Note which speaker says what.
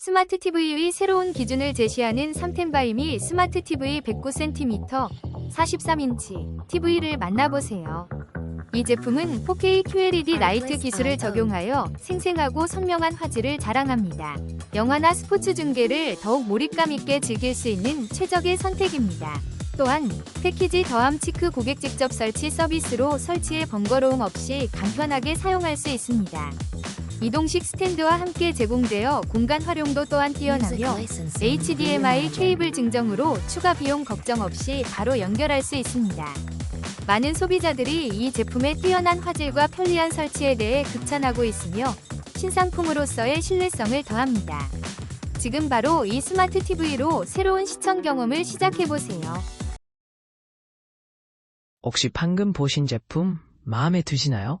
Speaker 1: 스마트 TV의 새로운 기준을 제시하는 삼텐바이미 스마트 TV 109cm 43인치 TV를 만나보세요. 이 제품은 4K QLED 라이트 기술을 적용하여 생생하고 선명한 화질을 자랑합니다. 영화나 스포츠 중계를 더욱 몰입감 있게 즐길 수 있는 최적의 선택입니다. 또한 패키지 더함 치크 고객 직접 설치 서비스로 설치에 번거로움 없이 간편하게 사용할 수 있습니다. 이동식 스탠드와 함께 제공되어 공간 활용도 또한 뛰어나며 HDMI 케이블 증정으로 추가 비용 걱정 없이 바로 연결할 수 있습니다. 많은 소비자들이 이 제품의 뛰어난 화질과 편리한 설치에 대해 극찬하고 있으며 신상품으로서의 신뢰성을 더합니다. 지금 바로 이 스마트 TV로 새로운 시청 경험을 시작해보세요.
Speaker 2: 혹시 방금 보신 제품 마음에 드시나요?